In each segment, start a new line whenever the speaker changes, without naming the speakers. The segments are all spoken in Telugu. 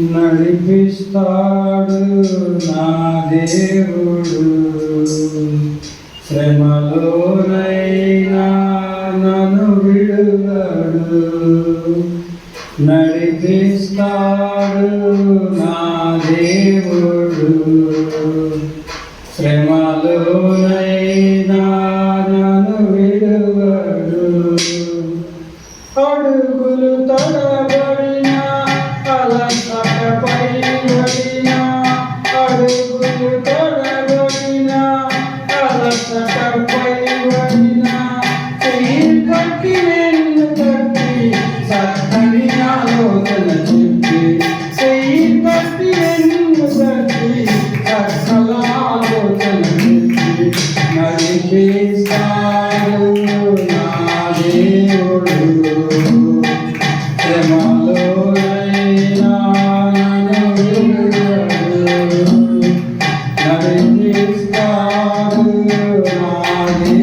నడిపిస్తాడు నా దేవుడు. శ్రమలోనైనా నను విడుగడు నడిపిస్తాడు నా దేవుడు. శ్రమలోనై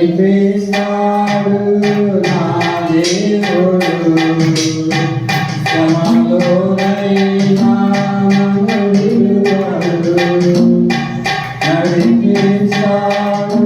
నడిపేశాడు నా దేవుడు. సమలోనైనా నడిపేశాడు